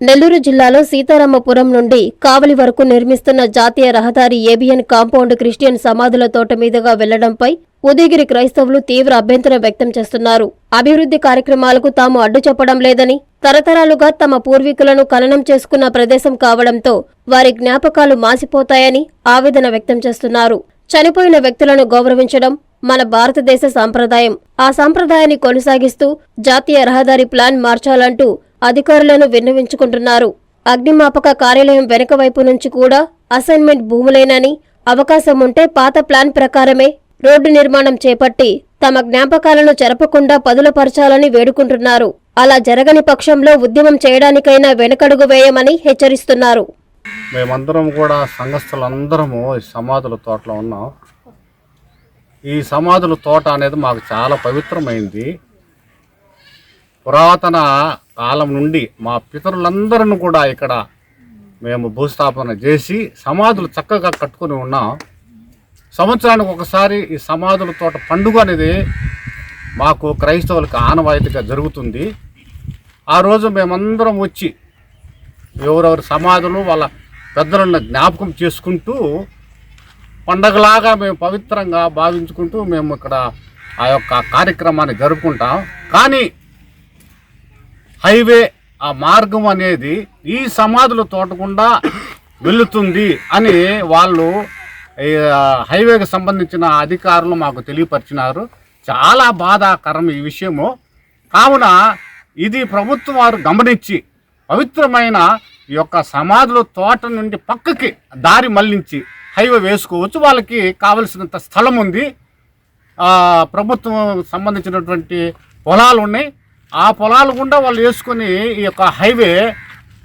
నెల్లూరు జిల్లాలో సీతారామపురం నుండి కావలి వరకు నిర్మిస్తున్న జాతీయ రహదారి ఏబిఎన్ కాంపౌండ్ క్రిస్టియన్ సమాధుల తోట మీదుగా వెళ్ళడంపై ఉదయగిరి క్రైస్తవులు తీవ్ర అభ్యంతరం వ్యక్తం చేస్తున్నారు. అభివృద్ధి కార్యక్రమాలకు తాము అడ్డు చెప్పడం లేదని తరతరాలుగా తమ పూర్వీకులను ఖననం చేసుకున్న ప్రదేశం కావడంతో వారి జ్ఞాపకాలు మాసిపోతాయని ఆవేదన వ్యక్తం చేస్తున్నారు. చనిపోయిన వ్యక్తులను గౌరవించడం మన భారతదేశ సాంప్రదాయం. ఆ సాంప్రదాయాన్ని కొనసాగిస్తూ జాతీయ రహదారి ప్లాన్ మార్చాలంటూ అధికారులను విన్నవించుకుంటున్నారు. అగ్నిమాపక కార్యాలయం వెనుక వైపు నుంచి కూడా అసైన్మెంట్ భూములేనని అవకాశం ఉంటే పాత ప్లాన్ ప్రకారమే రోడ్డు నిర్మాణం చేపట్టి తమ జ్ఞాపకాలను జరపకుండా పదులపరచాలని వేడుకుంటున్నారు. అలా జరగని పక్షంలో ఉద్యమం చేయడానికైనా వెనకడుగు వేయమని హెచ్చరిస్తున్నారు. మేమందరం కూడా సంఘస్థులందరము ఈ సమాధుల తోటలో ఉన్నాం. ఈ సమాధుల తోట అనేది మాకు చాలా పవిత్రమైంది. పురాతన కాలం నుండి మా పితరులందరిని కూడా ఇక్కడ మేము భూస్థాపన చేసి సమాధులు చక్కగా కట్టుకొని ఉన్నాం. సంవత్సరానికి ఒకసారి ఈ సమాధుల తోట పండుగ అనేది మాకు క్రైస్తవులకు ఆనవాయితీగా జరుగుతుంది. ఆ రోజు మేమందరం వచ్చి ఎవరెవరి సమాధులు వాళ్ళ పెద్దలను జ్ఞాపకం చేసుకుంటూ పండగలాగా మేము పవిత్రంగా భావించుకుంటూ మేము ఇక్కడ ఆ యొక్క కార్యక్రమాన్ని జరుపుకుంటాం. కానీ హైవే ఆ మార్గం అనేది ఈ సమాధుల తోటకుండా వెళుతుంది అని వాళ్ళు హైవేకి సంబంధించిన అధికారులు మాకు తెలియపరిచినారు. చాలా బాధాకరం ఈ విషయము. కావున ఇది ప్రభుత్వం వారు గమనించి పవిత్రమైన ఈ యొక్క సమాధుల తోట నుండి పక్కకి దారి మళ్ళించి హైవే వేసుకోవచ్చు. వాళ్ళకి కావలసినంత స్థలం ఉంది. ప్రభుత్వం సంబంధించినటువంటి పొలాలు ఉన్నాయి. ఆ పొలాలు గుండా వాళ్ళు వేసుకొని ఈ యొక్క హైవే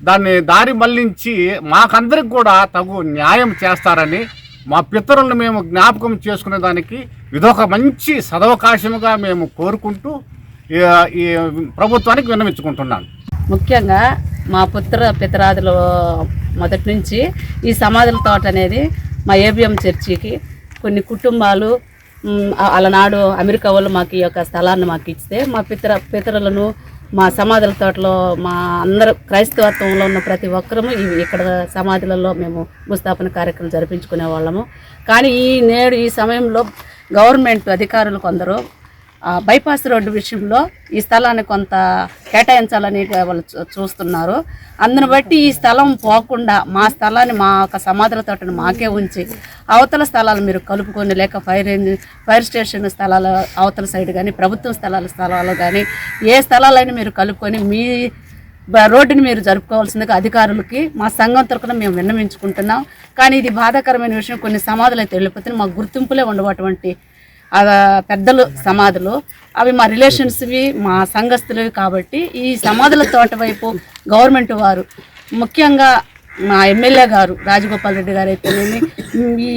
దాన్ని దారి మళ్ళించి మాకందరికి కూడా తగు న్యాయం చేస్తారని మా పితరులను మేము జ్ఞాపకం చేసుకునే దానికి ఇదొక మంచి సదవకాశముగా మేము కోరుకుంటూ ఈ- ప్రభుత్వానికి విన్నవించుకుంటున్నాను. ముఖ్యంగా మా పుత్ర పితరాదులు మొదటి నుంచి ఈ సమాధుల తోట అనేది మా ఏబిఎం చర్చికి కొన్ని కుటుంబాలు అలనాడు అమెరికా వాళ్ళు మాకు ఈ యొక్క స్థలాన్ని మాకు ఇస్తే మా పితర పితరులను మా సమాధుల తోటలో మా అందరూ క్రైస్తవత్వంలో ఉన్న ప్రతి ఒక్కరము ఇక్కడ సమాధులలో మేము భూస్థాపన కార్యక్రమం జరిపించుకునే వాళ్ళము. కానీ ఈ నేడు ఈ సమయంలో గవర్నమెంట్ అధికారులు కొందరు బైపాస్ రోడ్డు విషయంలో ఈ స్థలాన్ని కొంత కేటాయించాలని వాళ్ళు చూస్తున్నారు. అందుని బట్టి ఈ స్థలం పోకుండా మా స్థలాన్ని మా యొక్క సమాధుల తోటను మాకే ఉంచి అవతల స్థలాలు మీరు కలుపుకొని లేక ఫైర్ ఫైర్ స్టేషన్ స్థలాల అవతల సైడ్ కానీ ప్రభుత్వ స్థలాల స్థలాలు కానీ ఏ స్థలాలైనా మీరు కలుపుకొని మీ రోడ్డుని మీరు జరుపుకోవాల్సిందిగా అధికారులకి మా సంఘం తరపున మేము విన్నవించుకుంటున్నాం. కానీ ఇది బాధాకరమైన విషయం. కొన్ని సమాధులు అయితే వెళ్ళిపోతే మాకు గుర్తింపులే ఉండవటువంటి పెద్దలు సమాధులు అవి మా రిలేషన్స్వి మా సంఘస్థులవి కాబట్టి ఈ సమాధుల తోట వైపు గవర్నమెంట్ వారు ముఖ్యంగా మా ఎమ్మెల్యే గారు రాజగోపాల్ రెడ్డి గారు అయితేనేమి ఈ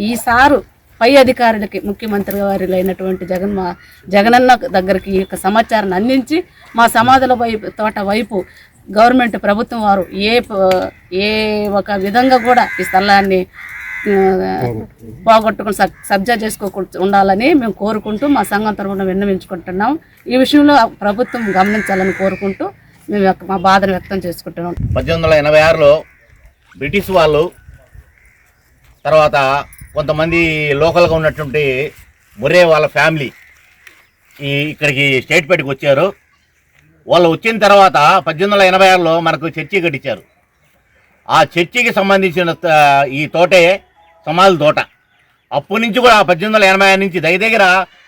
ఈ సారు పై అధికారులకి ముఖ్యమంత్రి గారు అయినటువంటి జగన్ మా జగనన్న దగ్గరికి ఈ యొక్క సమాచారాన్ని అందించి మా సమాధుల వైపు తోట వైపు గవర్నమెంట్ ప్రభుత్వం వారు ఏ ఏ ఒక విధంగా కూడా ఈ స్థలాన్ని పోగొట్టుకుని సబ్ సబ్జా చేసుకోకుండా ఉండాలని మేము కోరుకుంటూ మా సంఘం తరఫున విన్నవించుకుంటున్నాం. ఈ విషయంలో ప్రభుత్వం గమనించాలని కోరుకుంటూ మేము మా బాధను వ్యక్తం చేసుకుంటున్నాం. పద్దెనిమిది వందల ఎనభై ఆరులో బ్రిటిష్ వాళ్ళు తర్వాత కొంతమంది లోకల్గా ఉన్నటువంటి మురే వాళ్ళ ఫ్యామిలీ ఈ ఇక్కడికి స్టేట్ పెట్టుకు వచ్చారు. వాళ్ళు వచ్చిన తర్వాత పద్దెనిమిది వందల ఎనభై ఆరులో మనకు చర్చి కట్టించారు. ఆ చర్చికి సంబంధించిన ఈ తోటే సమాధుల తోట. అప్పటి నుంచి కూడా పద్దెనిమిది వందల ఎనభై ఆరు నుంచి దగ్గర దగ్గర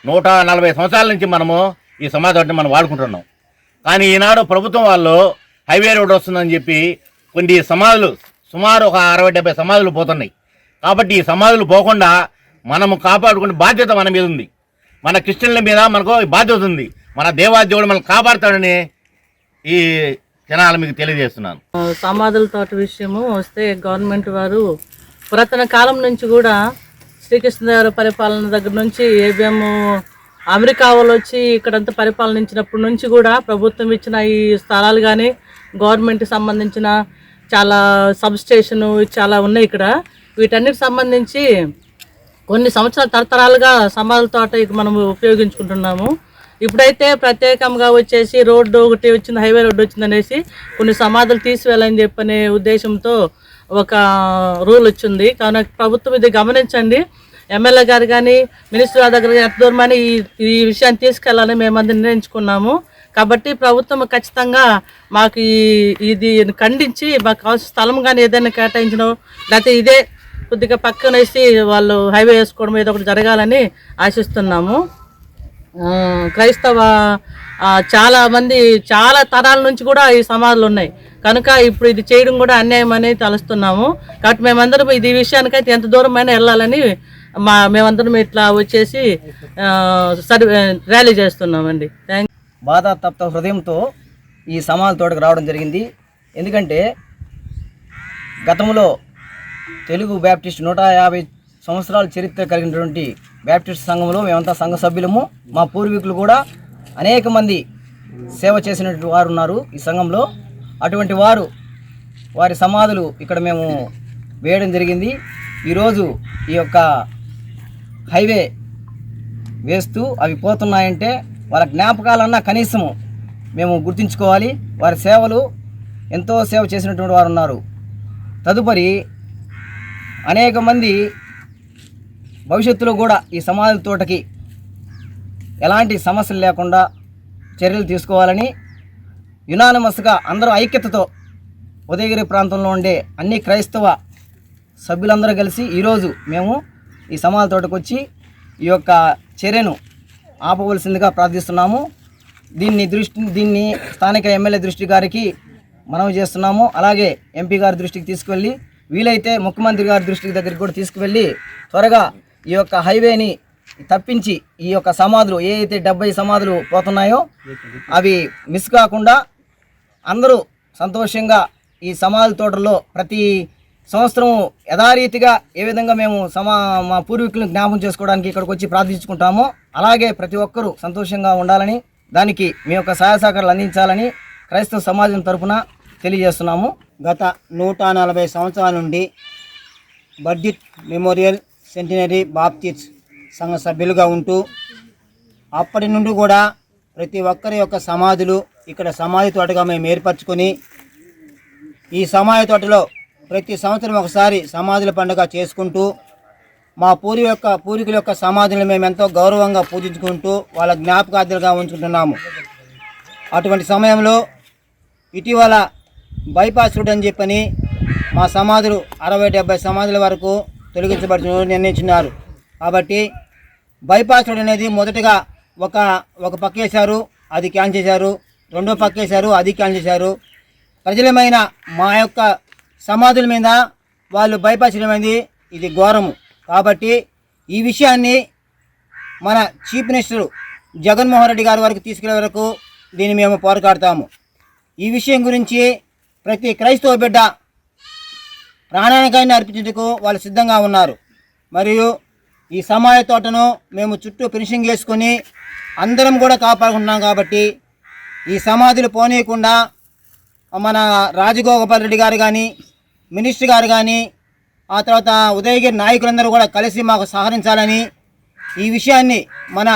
నూట నలభై సంవత్సరాల నుంచి మనము ఈ సమాధి తోటని మనం వాడుకుంటున్నాం. కానీ ఈనాడు ప్రభుత్వం వాళ్ళు హైవే రోడ్ వస్తుందని చెప్పి కొన్ని సమాధులు సుమారు ఒక అరవై డెబ్బై సమాధులు పోతున్నాయి. కాబట్టి ఈ సమాధులు పోకుండా మనము కాపాడుకునే బాధ్యత మన మీద ఉంది. మన క్రిస్టియన్ల మీద మనకు బాధ్యత ఉంది. మన దేవాదేవుడు మనల్ని కాపాడుతాడని ఈ జనాల మీకు తెలియజేస్తున్నాను. సమాధుల తోట విషయము వస్తే గవర్నమెంట్ వారు పురాతన కాలం నుంచి కూడా శ్రీకృష్ణదేవర పరిపాలన దగ్గర నుంచి ఏబిఎం అమెరికా వాళ్ళు వచ్చి ఇక్కడంతా పరిపాలనించినప్పటి నుంచి కూడా ప్రభుత్వం ఇచ్చిన ఈ స్థలాలు కానీ గవర్నమెంట్కి సంబంధించిన చాలా సబ్ స్టేషన్ చాలా ఉన్నాయి ఇక్కడ. వీటన్నిటికి సంబంధించి కొన్ని సంవత్సరాల తరతరాలుగా సమాధుల తోట ఇక ఉపయోగించుకుంటున్నాము. ఇప్పుడైతే ప్రత్యేకంగా వచ్చేసి రోడ్డు ఒకటి వచ్చింది హైవే రోడ్డు వచ్చింది అనేసి కొన్ని సమాధులు తీసివెళ్ళని చెప్పనే ఉద్దేశంతో ఒక రూల్ వచ్చింది కావున ప్రభుత్వం ఇది గమనించండి. ఎమ్మెల్యే గారు కానీ మినిస్టర్ దగ్గర ఎంత దూరమని ఈ ఈ విషయాన్ని తీసుకెళ్ళాలని మేమందరం నిర్ణయించుకున్నాము. కాబట్టి ప్రభుత్వం ఖచ్చితంగా మాకు ఈ ఇది ఖండించి మాకు కావాల్సిన స్థలం కానీ ఏదైనా కేటాయించడం లేకపోతే ఇదే కొద్దిగా పక్కన వేసి వాళ్ళు హైవే వేసుకోవడం ఏదో ఒకటి జరగాలని ఆశిస్తున్నాము. క్రైస్తవ చాలామంది చాలా మంది చాలా తరాల నుంచి కూడా ఈ సమాధులు ఉన్నాయి. కనుక ఇప్పుడు ఇది చేయడం కూడా అన్యాయం అనేది తలుస్తున్నాము. కాబట్టి మేమందరం ఇది విషయానికైతే ఎంత దూరమైనా వెళ్ళాలని మా మేమందరం ఇట్లా వచ్చేసి సర్వే ర్యాలీ చేస్తున్నామండి. థ్యాంక్ బాధ తప్త హృదయంతో ఈ సమాల తోటకు రావడం జరిగింది. ఎందుకంటే గతంలో తెలుగు బ్యాప్టిస్ట్ నూట యాభై సంవత్సరాల చరిత్ర కలిగినటువంటి బ్యాప్టిస్ట్ సంఘంలో మేమంతా సంఘ సభ్యులము. మా పూర్వీకులు కూడా అనేక మంది సేవ చేసినటువంటి వారు ఉన్నారు ఈ సంఘంలో. అటువంటి వారు వారి సమాధులు ఇక్కడ మేము వేయడం జరిగింది. ఈరోజు ఈ యొక్క హైవే వేస్తూ అవి పోతున్నాయంటే వాళ్ళ జ్ఞాపకాలన్నా కనీసము మేము గుర్తుంచుకోవాలి. వారి సేవలు ఎంతో సేవ చేసినటువంటి వారు ఉన్నారు. తదుపరి అనేక మంది భవిష్యత్తులో కూడా ఈ సమాధుల తోటకి ఎలాంటి సమస్యలు లేకుండా చర్యలు తీసుకోవాలని యునానిమస్గా అందరూ ఐక్యతతో ఉదయగిరి ప్రాంతంలో ఉండే అన్ని క్రైస్తవ సభ్యులందరూ కలిసి ఈరోజు మేము ఈ సమాధి తోటకు వచ్చి ఈ యొక్క చర్యను ఆపవలసిందిగా ప్రార్థిస్తున్నాము. దీన్ని దృష్టి దీన్ని స్థానిక ఎమ్మెల్యే దృష్టి గారికి మనవి చేస్తున్నాము. అలాగే ఎంపీ గారి దృష్టికి తీసుకువెళ్ళి వీలైతే ముఖ్యమంత్రి గారి దృష్టికి దగ్గరికి కూడా తీసుకువెళ్ళి త్వరగా ఈ యొక్క హైవేని తప్పించి ఈ యొక్క సమాధులు ఏ అయితే డెబ్బై సమాధులు పోతున్నాయో అవి మిస్ కాకుండా అందరూ సంతోషంగా ఈ సమాధి తోటల్లో ప్రతి సంవత్సరం యథారీతిగా ఏ విధంగా మేము సమా మా పూర్వీకులను జ్ఞాపం చేసుకోవడానికి ఇక్కడికి వచ్చి ప్రార్థించుకుంటామో అలాగే ప్రతి ఒక్కరూ సంతోషంగా ఉండాలని దానికి మీ యొక్క సహాయ సహకారాలు అందించాలని క్రైస్తవ సమాజం తరపున తెలియజేస్తున్నాము. గత నూట నలభై సంవత్సరాల నుండి బడ్జెట్ మెమోరియల్ సెంటినరీ బాప్తిస్ సంఘ సభ్యులుగా ఉంటూ అప్పటి నుండి కూడా ప్రతి ఒక్కరి యొక్క సమాధులు ఇక్కడ సమాధి తోటగా మేము ఏర్పరచుకొని ఈ సమాధి తోటలో ప్రతి సంవత్సరం ఒకసారి సమాధుల పండుగ చేసుకుంటూ మా పూర్వీ యొక్క పూర్వీకుల యొక్క సమాధులను మేము ఎంతో గౌరవంగా పూజించుకుంటూ వాళ్ళ జ్ఞాపకార్థులుగా ఉంచుకుంటున్నాము. అటువంటి సమయంలో ఇటీవల బైపాస్ రోడ్ అని చెప్పని మా సమాధులు అరవై డెబ్బై సమాధుల వరకు తొలగించబడుతు నిర్ణయించున్నారు కాబట్టి బైపాస్ రోడ్ అనేది మొదటగా ఒక ఒక పక్క వేశారు అది క్యాన్సిల్ చేశారు. రెండో పక్క వేశారు అది చేశారు. ప్రజలమైన మా యొక్క సమాధుల మీద వాళ్ళు బైపాస్ అనేది ఇది ఘోరము. కాబట్టి ఈ విషయాన్ని మన చీఫ్ మినిస్టర్ జగన్మోహన్ రెడ్డి గారి వరకు తీసుకెళ్ళే వరకు దీన్ని మేము పోరాడతాము. ఈ విషయం గురించి ప్రతి క్రైస్తవ బిడ్డ ప్రాణానికాన్ని అర్పించేందుకు వాళ్ళు సిద్ధంగా ఉన్నారు. మరియు ఈ సమాజ తోటను మేము చుట్టూ ఫినిషింగ్ చేసుకొని అందరం కూడా కాపాడుకుంటున్నాం కాబట్టి ఈ సమాధులు పోనీయకుండా మన రాజగోపాల్ రెడ్డి గారు కానీ మినిస్టర్ గారు కానీ ఆ తర్వాత ఉదయగిరి నాయకులందరూ కూడా కలిసి మాకు సహకరించాలని ఈ విషయాన్ని మన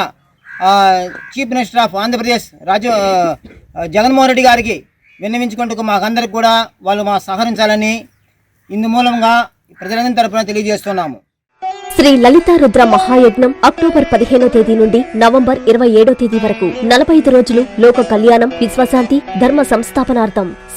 chief minister of Andhra Pradesh Raja Jaganmohan Reddy గారికి విన్నవించుకుంటూ మాకందరికి కూడా వాళ్ళు మా సహకరించాలని ఇందు మూలంగా ప్రజలందరి తరపున తెలియజేస్తున్నాము. శ్రీ లలితారుద్ర మహాయజ్ఞం అక్టోబర్ పదిహేనో తేదీ నుండి నవంబర్ ఇరవై ఏడో తేదీ వరకు నలభై ఐదు రోజులు లోక కళ్యాణం విశ్వశాంతి ధర్మ సంస్థాపనార్థం.